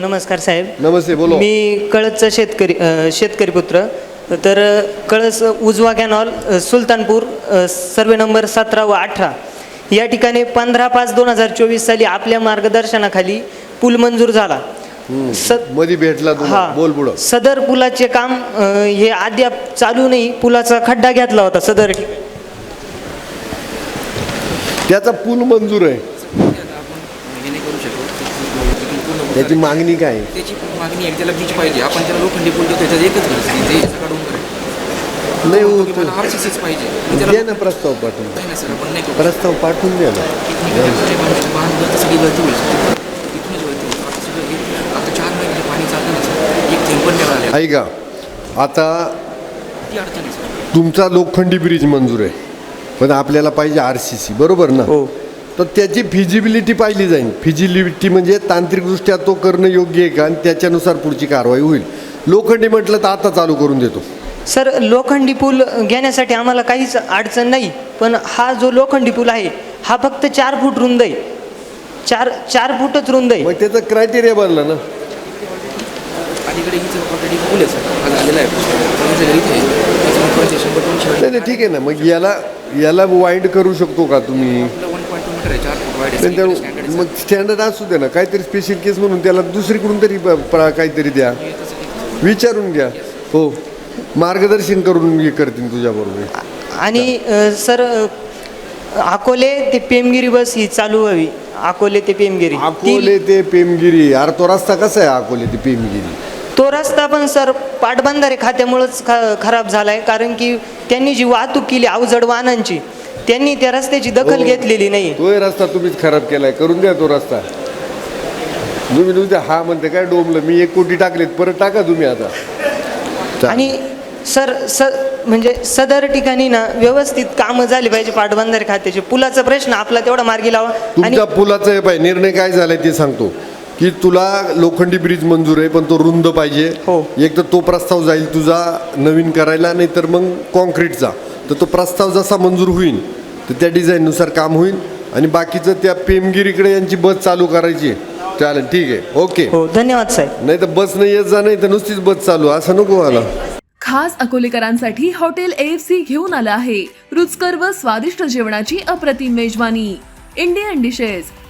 नमस्कार साहेब. नमस्ते बोलो. मी कळसचा शेतकरी अ, शेतकरी पुत्र. तर अ, कळस उजवा कॅनॉल अ, सुलतानपूर अ, सर्वे नंबर सतरा व अठरा. या ठिकाणी पंधरा पाच दोन हजार चोवीस साली आपल्या मार्गदर्शनाखाली पूल मंजूर झाला. स मध्ये भेटला हा. तुम्हाला बोल सदर पुलाचे काम अ, हे अद्याप चालू नाही. पुलाचा खड्डा घेतला होता सदर ठिकाणी. त्याचा पूल मंजूर आहे. त्याची मागणी काय? आहे? त्याची मागणी आहे त्याला बीच पाहिजे. आपण त्याला लोखंडी पूल देतो त्याच्यात एकच गरज आहे, ते सगळं डोंगर आहे. नाही हो मला आर सी सीच पाहिजे. मी त्याला द्या ना प्रस्ताव पाठवून. नाही ना सर आपण नाही करू. प्रस्ताव पाठवून द्या ना. वाहन सगळी गळती होईल तिथूनच गळती होईल. आता सगळं हे- आता चार महिने पाणी चालतं ना सर. एक थेंब पण नाही आले ऐका आता ती अडचण आहे सर. तुमचा लोखंडी ब्रिज मंजूर आहे. पण आपल्याला पाहिजे आर सी सी बरोबर ना? हो. तर त्याची फिजिबिलिटी पाहिली जाईल. फिजिबिलिटी म्हणजे तांत्रिकदृष्ट्या तो करणं योग्य आहे का? आणि त्याच्यानुसार पुढची कारवाई होईल. लोखंडी म्हटलं तर आता चालू करून देतो. सर लोखंडी पूल घेण्यासाठी आम्हाला काहीच अडचण नाही पण हा जो लोखंडी पूल आहे हा फक्त चार फूट रुंद आहे. चार चार फूटच रुंद आहे. मग त्याचं क्रायटेरिया बनला ना. नाही नाही ठीक आहे ना. मग याला याला वाईंड करू शकतो का तुम्ही? आहे आहे. मग स्टँडर्ड असू दे ना काहीतरी स्पेशल केस म्हणून त्याला दुसरीकडून तरी प- प- काहीतरी द्या. विचारून घ्या. हो. मार्गदर्शन करून हे करतील तुझ्याबरोबर. आणि सर अकोले ते पेमगिरी बस ही चालू व्हावी. अकोले ते पेमगिरी. अकोले ते पेमगिरी. अरे तो रस्ता कसा आहे अकोले ते पेमगिरी? तो रस्ता पण सर पाटबंधारे खात्यामुळंच ख- खराब झालाय. कारण की त्यांनी जी वाहतूक केली अवजड वाहनांची त्यांनी त्या रस्त्याची दखल हो. घेतलेली नाही. तोही रस्ता तुम्हीच खराब केलाय करून द्या तो रस्ता. तुम्ही नुसते हा म्हणते काय डोमलं मी एक कोटी टाकलेत परत टाका तुम्ही आता. आणि सर स म्हणजे सदर ठिकाणी ना व्यवस्थित कामं झाली पाहिजे पाटबंधारे खात्याचे. पुलाचा प्रश्न आपला तेवढा मार्गी लावा. आणि तुमच्या पुलाचा हे पाहिजे निर्णय काय झालाय ते सांगतो. की तुला लोखंडी ब्रिज मंजूर आहे पण तो रुंद पाहिजे. हो. एक तर तो प्रस्ताव जाईल तुझा नवीन करायला नाही तर मग कॉन्क्रीटचा. तर तो प्रस्ताव जसा मंजूर होईल तर त्या डिझाईननुसार काम होईल आणि बाकीचं त्या पेमगिरीकडे यांची बस चालू करायची आहे. चालेल ठीक आहे. ओके. हो धन्यवाद साहेब. नाही तर बस नाही येत जा नाही तर नुसतीच बस चालू. असं नको व्हायला खास अकोलेकरांसाठी हॉटेल एएफसी घेऊन आलं आहे. रुचकर व स्वादिष्ट जेवणाची अप्रतिम मेजवानी. Indian dishes